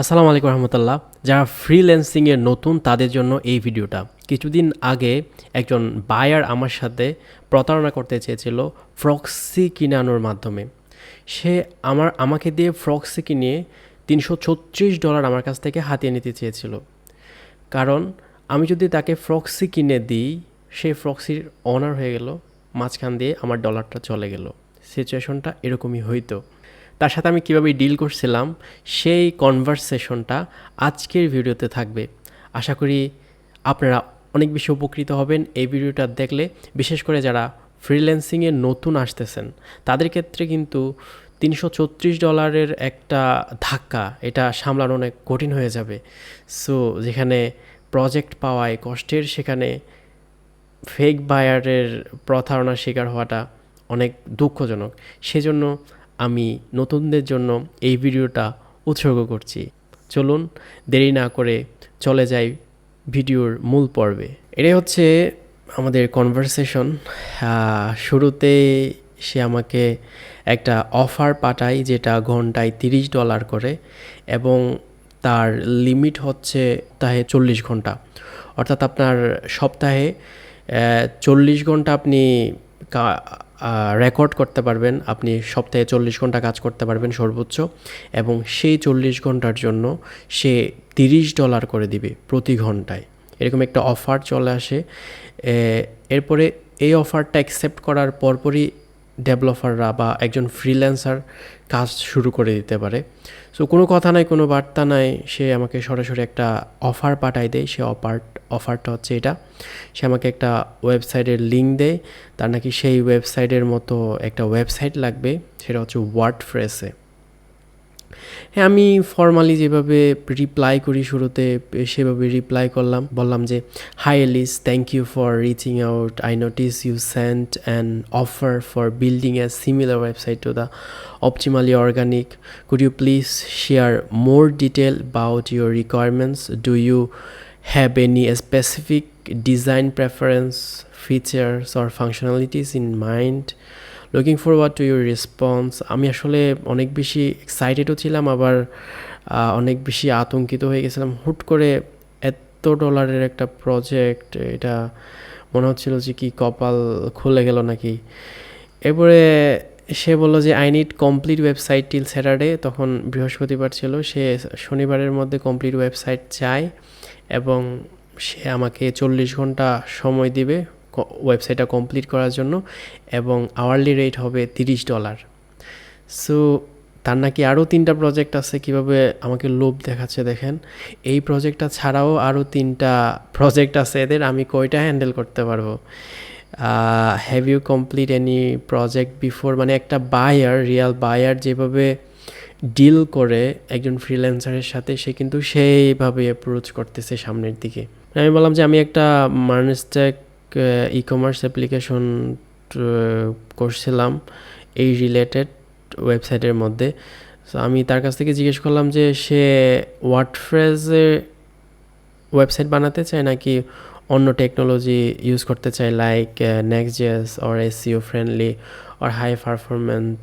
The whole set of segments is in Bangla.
আসসালামু আলাইকুম রহমতুল্লাহ। যারা ফ্রিল্যান্সিংয়ের নতুন, তাদের জন্য এই ভিডিওটা। কিছুদিন আগে একজন বায়ার আমার সাথে প্রতারণা করতে চেয়েছিল ফ্রক্সি কিনে আনোর মাধ্যমে। সে আমার, আমাকে দিয়ে ফ্রক্সি কিনে তিনশো ছত্রিশ ডলার আমার কাছ থেকে হাতিয়ে নিতে চেয়েছিল। কারণ আমি যদি তাকে ফ্রক্সি কিনে দিই, সে ফ্রক্সির অনার হয়ে গেল, মাঝখান দিয়ে আমার ডলারটা চলে গেল। সিচুয়েশনটা এরকমই হইতো। তার সাথে আমি কীভাবে ডিল করছিলাম, সেই কনভারসেশনটা আজকের ভিডিওতে থাকবে। আশা করি আপনারা অনেক বেশি উপকৃত হবেন এই ভিডিওটা দেখলে। বিশেষ করে যারা ফ্রিল্যান্সিংয়ে নতুন আসতেছেন, তাদের ক্ষেত্রে কিন্তু তিনশো ছত্রিশ ডলারের একটা ধাক্কা, এটা সামলানো অনেক কঠিন হয়ে যাবে। সো যেখানে প্রজেক্ট পাওয়ায় কষ্টের, সেখানে ফেক বায়ারের প্রতারণার শিকার হওয়াটা অনেক দুঃখজনক। সেজন্য আমি নতুনদের জন্য এই ভিডিওটা উৎসর্গ করছি। চলুন দেরি না করে চলে যাই ভিডিওর মূল পর্বে। এটাই হচ্ছে আমাদের কনভারসেশন শুরুতে সে আমাকে একটা অফার পাঠায় যেটা ঘন্টায় তিরিশ ডলার করে এবং তার লিমিট হচ্ছে সপ্তাহে চল্লিশ ঘণ্টা। অর্থাৎ আপনার সপ্তাহে চল্লিশ ঘণ্টা আপনি রেকর্ড করতে পারবেন। আপনি সপ্তাহে চল্লিশ ঘণ্টা কাজ করতে পারবেন সর্বোচ্চ এবং সেই চল্লিশ ঘণ্টার জন্য সে তিরিশ ডলার করে দিবে প্রতি ঘন্টায়। এরকম একটা অফার চলে আসে। এরপরে এই অফারটা অ্যাকসেপ্ট করার পরপরই ডেভেলপাররা বা একজন ফ্রিল্যান্সার কাজ শুরু করে দিতে পারে। সো কোনো কথা নাই, কোনো বার্তা নাই। সে আমাকে সরাসরি একটা অফার পাঠায় দেয়, সে অফার অফারটা হচ্ছে এটা। সে আমাকে একটা ওয়েবসাইটের লিঙ্ক দেয়। তার নাকি সেই ওয়েবসাইটের মতো একটা ওয়েবসাইট লাগবে, সেটা হচ্ছে ওয়ার্ড ফ্রেসে হ্যাঁ আমি ফর্মালি যেভাবে রিপ্লাই করি শুরুতে, সেভাবে রিপ্লাই করলাম। বললাম যে hi Alice thank you for reaching out I notice you sent an offer for building a similar website to the optimally organic. Could you please share more detail about your requirements do you have any specific design preference, features, or functionalities in mind? Looking forward to your response আমি আসলে অনেক বেশি এক্সাইটেডও ছিলাম, আবার অনেক বেশি আতঙ্কিত হয়ে গেছিলাম। হুট করে এত ডলারের একটা প্রজেক্ট এটা মনে হচ্ছিল যে কি কপাল খুলে গেল নাকি? এরপরে সে বলল যে I need complete website till Saturday তখন বৃহস্পতিবার ছিল, সে শনিবারের মধ্যে কমপ্লিট ওয়েবসাইট চায়। এবং সে আমাকে চল্লিশ ঘণ্টা সময় দিবে ওয়েবসাইটটা কমপ্লিট করার জন্য এবং আওয়ারলি রেট হবে তিরিশ ডলার সো তার নাকি আরও তিনটা প্রজেক্ট আছে, কীভাবে আমাকে লোভ দেখাচ্ছে দেখেন। এই প্রজেক্টটা ছাড়াও আরও তিনটা প্রজেক্ট আছে এদের, আমি কয়টা হ্যান্ডেল করতে পারব? Have you complete any project before মানে একটা বায়ার রিয়াল বায়ার যেভাবে ডিল করে একজন ফ্রিল্যান্সারের সাথে, সে কিন্তু সেইভাবে অ্যাপ্রোচ করতেছে সামনের দিকে। আমি বললাম যে, আমি একটা মার্নেস্টেক ই কমার্স অ্যাপ্লিকেশন করছিলাম এই রিলেটেড ওয়েবসাইটের মধ্যে। সো আমি তার কাছ থেকে জিজ্ঞেস করলাম যে, সে ওয়ার্ডফ্রেজে ওয়েবসাইট বানাতে চায় নাকি অন্য টেকনোলজি ইউজ করতে চায় like Next JS or SEO friendly or high performant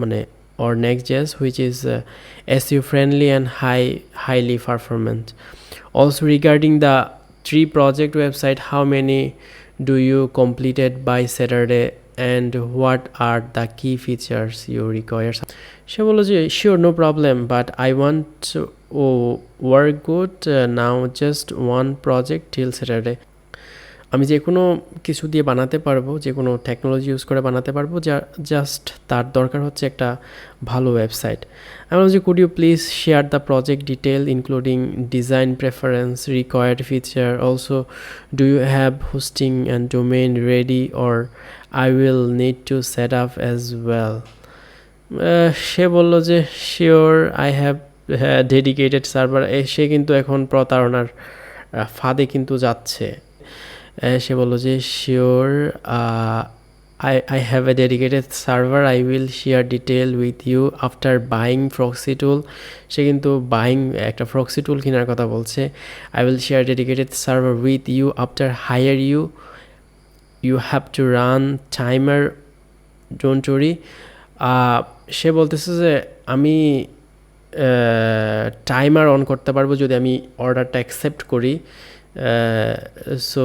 মানে or Next.js which is uh, SEO friendly and high highly performant. Also regarding the three project website, how many do you completed by Saturday and what are the key features you require? She sure, no problem, but I want to oh, work good uh, now just one project till Saturday. আমি যে কোনো কিছু দিয়ে বানাতে পারব, যে কোনো টেকনোলজি ইউজ করে বানাতে পারব, যা জাস্ট তার দরকার হচ্ছে একটা ভালো ওয়েবসাইট আমি বলছি could you please share the project detail including design preference required feature also do you have hosting and domain ready or I will need to set up as well সে বলল যে sure I have dedicated server সে কিন্তু এখন প্রতারণার ফাঁদে কিন্তু যাচ্ছে। সে বলল যে sure I I have a dedicated server I will share detail with you after buying proxy tool সে কিন্তু বাইং একটা ফ্রক্সি টুল কেনার কথা বলছে। I will share dedicated server with you after hire you you have to run timer don't worry সে বলতেছে যে, আমি টাইমার অন করতে পারব যদি আমি অর্ডারটা অ্যাকসেপ্ট করি। সো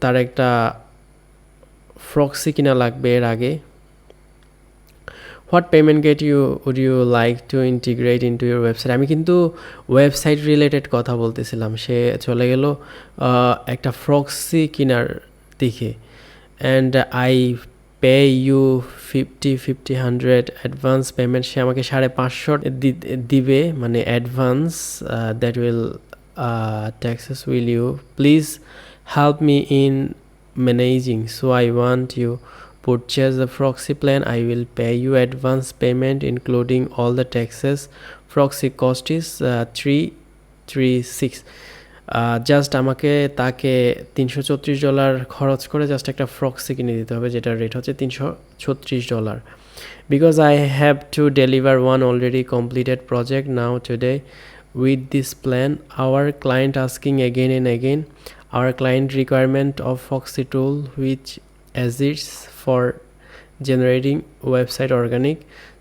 তার একটা ফ্রক্সি কিনা লাগবে এর আগে। What payment gate you would you like to integrate into your website আমি কিন্তু ওয়েবসাইট রিলেটেড কথা বলতেছিলাম। সে চলে গেল একটা ফ্রক্সি কিনার দিকে। And I pay you fifty fifty hundred advance payment সে আমাকে সাড়ে পাঁচশো দিবে মানে advance that will taxes will you please help me in managing so I want you purchase the proxy plan. I will pay you advance payment, including all the taxes. Proxy cost is three three six just আমাকে তাকে তিনশো ছত্রিশ ডলার খরচ করে জাস্ট একটা ফ্রক্সি কিনে দিতে হবে, যেটার রেট হচ্ছে তিনশো ছত্রিশ dollar because I have to deliver one already completed project now today with this plan our client asking again and again our client requirement of foxy tool which exists for generating website organic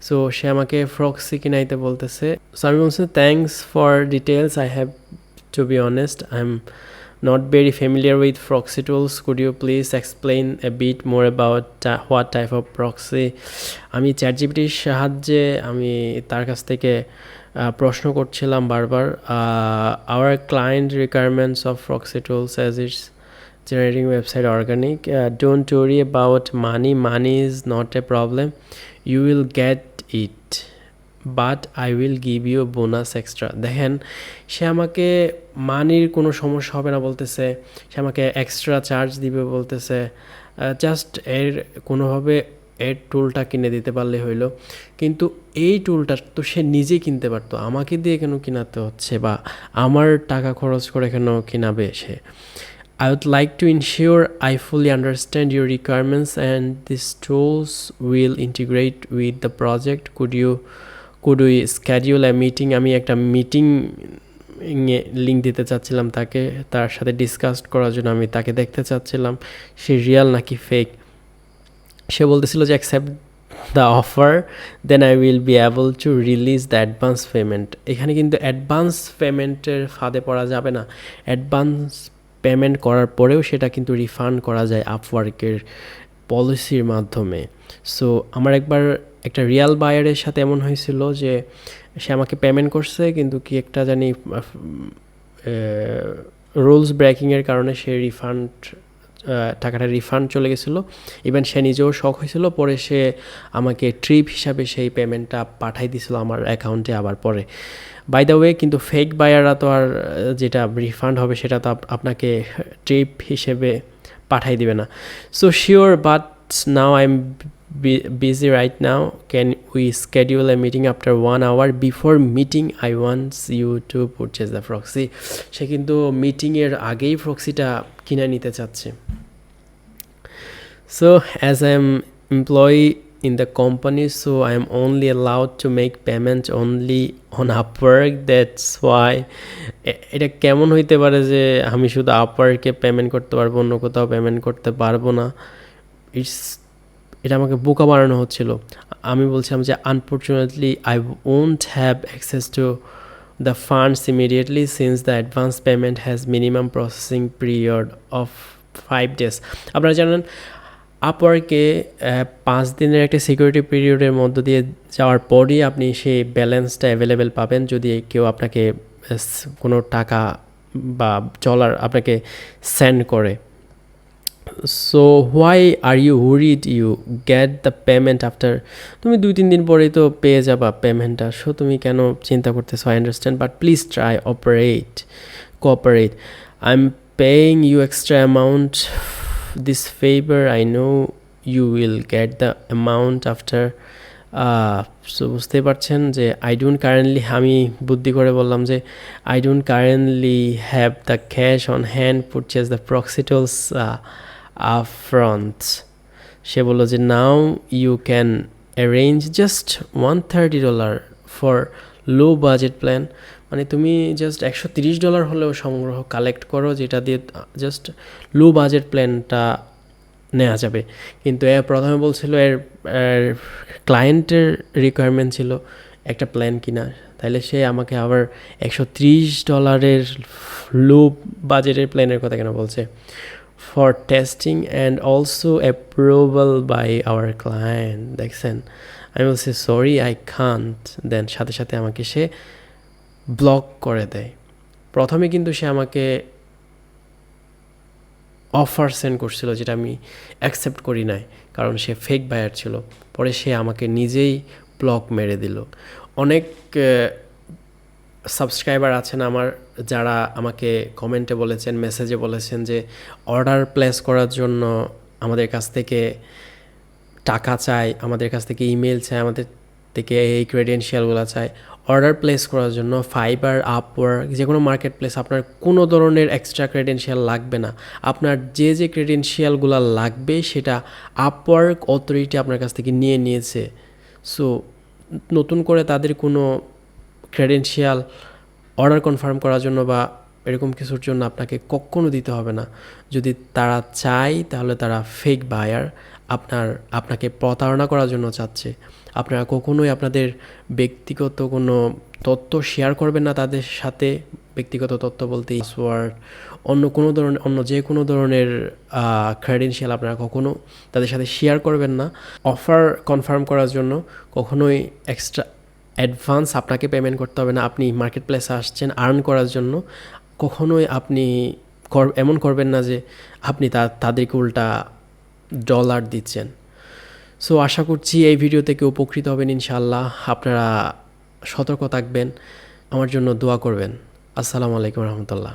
so সে আমাকে ফ্রক্সি কিনাইতে বলতেছে সো আমি বলছি thanks for details I have to be honest I am not very familiar with proxy tools could you please explain a bit more about uh, what type of proxy আমি চ্যাট জিপিটির সাহায্যে আমি তার কাছ থেকে প্রশ্ন করছিলাম বারবার our client requirements of proxy tools as it's website organic uh, don't worry about money money is not a problem you will get it but I will give you bonus extra দেখেন, সে আমাকে মানির কোনো সমস্যা হবে না বলতেছে, সে আমাকে এক্সট্রা চার্জ দিবে বলতেছে জাস্ট এর কোনোভাবে এর টুলটা কিনে দিতে পারলে হইল। কিন্তু এই টুলটা তো সে নিজে কিনতে পারতো, আমাকে দিয়ে কেন কিনাতে হচ্ছে বা আমার টাকা খরচ করে কেন কিনাবে সে? I would like to ensure I fully understand your requirements and these tools will integrate with the project. Could you could we schedule a meeting আমি একটা মিটিং লিঙ্ক দিতে চাচ্ছিলাম তাকে, তার সাথে ডিসকাস করার জন্য আমি তাকে দেখতে চাচ্ছিলাম। সে রিয়াল নাকি ফেক সে বলতেছিল যে accept the offer then I will be able to release the advance payment এখানে কিন্তু অ্যাডভান্স পেমেন্টের ফাঁদে পড়া যাবে না। অ্যাডভান্স পেমেন্ট করার পরেও সেটা কিন্তু রিফান্ড করা যায় আপওয়ার্কের পলিসির মাধ্যমে। সো আমার একবার একটা রিয়াল বায়ারের সাথে এমন হয়েছিল যে সে আমাকে পেমেন্ট করছে, কিন্তু কি একটা জানি রুলস ব্রেকিংয়ের কারণে সে রিফান্ড টাকাটা রিফান্ড চলে গেছিল। ইভেন সে নিজেও শখ হয়েছিল, পরে সে আমাকে ট্রিপ হিসাবে সেই পেমেন্টটা পাঠাই দিছিল আমার অ্যাকাউন্টে আবার পরে। বাই দ্য ওয়ে কিন্তু ফেক বায়াররা তো আর, যেটা রিফান্ড হবে সেটা তো আপনাকে ট্রিপ হিসেবে পাঠাই দিবে না। So sure but now I am busy right now can we schedule a meeting after one hour before meeting I wants you to purchase the proxy সে কিন্তু মিটিংয়ের আগেই ফ্রক্সিটা কিনে নিতে চাচ্ছে। So, as I'm employee in the company, so I am only allowed to make payment only on Upwork. That's why এটা কেমন হইতে পারে যে আমি শুধু আপওয়ার্কে পেমেন্ট করতে পারব অন্য কোথাও পেমেন্ট করতে পারব না? ইটস এটা আমাকে বোকা বানানো হচ্ছিল। আমি বলছিলাম যে unfortunately I won't have access to the funds immediately since the advance payment has minimum processing period of five days আপনারা জানেন আপওয়ার্কে পাঁচ দিনের একটা সিকিউরিটি পিরিয়ডের মধ্য দিয়ে যাওয়ার পরই আপনি সেই ব্যালেন্সটা অ্যাভেলেবেল পাবেন যদি কেউ আপনাকে কোনো টাকা বা ডলার আপনাকে সেন্ড করে। So why are you worried you get the payment after তুমি দুই, তিন দিন পরেই তো পেয়ে যাবা পেমেন্টটা সো তুমি কেন চিন্তা করতেছো? I understand but please try operate cooperate I am paying you extra amount this favor I know you will get the amount after so বুঝতেই পারছেন যে আই ডোন্ট কারেন্টলি আমি বুদ্ধি করে বললাম যে I don't currently have the cash on hand purchase the proxy tools upfront সে বলল যে now you can arrange just one thirty dollar for low budget plan মানে তুমি জাস্ট একশো তিরিশ ডলার হলেও সংগ্রহ কালেক্ট করো, যেটা দিয়ে জাস্ট লো বাজেট প্ল্যানটা নেওয়া যাবে। কিন্তু এ প্রথমে বলছিল এর ক্লায়েন্টের রিকোয়ারমেন্ট ছিল একটা প্ল্যান কিনা। তাহলে সে আমাকে আবার একশো ত্রিশ ডলারের লো বাজেটের প্ল্যানের কথা কেন বলছে? For testing and also approval by our client দেখছেন? আমি বলছি সরি আই খান্ট দেন সাথে সাথে আমাকে সে ব্লক করে দেয়। প্রথমে কিন্তু সে আমাকে অফার সেন্ড করছিল যেটা আমি অ্যাকসেপ্ট করি নাই, কারণ সে ফেক বায়ার ছিল। পরে সে আমাকে নিজেই ব্লক মেরে দিল। অনেক সাবস্ক্রাইবার আছেন আমার, যারা আমাকে কমেন্টে বলেছেন মেসেজে বলেছেন যে অর্ডার প্লেস করার জন্য আমাদের কাছ থেকে টাকা চাই আমাদের কাছ থেকে ইমেল চাই আমাদের থেকে এই ক্রেডেনশিয়ালগুলো চাই অর্ডার প্লেস করার জন্য ফাইবার আপওয়ার্ক যে কোনো মার্কেট প্লেস আপনার কোনো ধরনের এক্সট্রা ক্রেডেনশিয়াল লাগবে না। আপনার যে যে ক্রেডেনশিয়ালগুলো লাগবে সেটা আপওয়ার্ক অথরিটি আপনার কাছ থেকে নিয়ে নিয়েছে। সো নতুন করে তাদের কোনো ক্রেডেনশিয়াল অর্ডার কনফার্ম করার জন্য বা এরকম কিছুর জন্য আপনাকে কখনো দিতে হবে না। যদি তারা চায়, তাহলে তারা ফেক বায়ার আপনার, আপনাকে প্রতারণা করার জন্য চাচ্ছে। আপনারা কখনোই আপনাদের ব্যক্তিগত কোনো তথ্য শেয়ার করবেন না তাদের সাথে। ব্যক্তিগত তথ্য বলতে পাসওয়ার্ড অন্য কোনো ধরনের, অন্য যে কোনো ধরনের ক্রেডেনশিয়াল আপনারা কখনো তাদের সাথে শেয়ার করবেন না। অফার কনফার্ম করার জন্য কখনোই এক্সট্রা অ্যাডভান্স আপনাকে পেমেন্ট করতে হবে না। আপনি মার্কেট প্লেসে আসছেন আর্ন করার জন্য। কখনোই আপনি এমন করবেন না যে আপনি তা তাদেরকে উল্টা ডলার দিচ্ছেন। সো আশা করছি এই ভিডিও থেকে উপকৃত হবেন ইনশাল্লাহ আপনারা সতর্ক থাকবেন। আমার জন্য দোয়া করবেন। আসসালামু আলাইকুম রহমতুল্লাহ।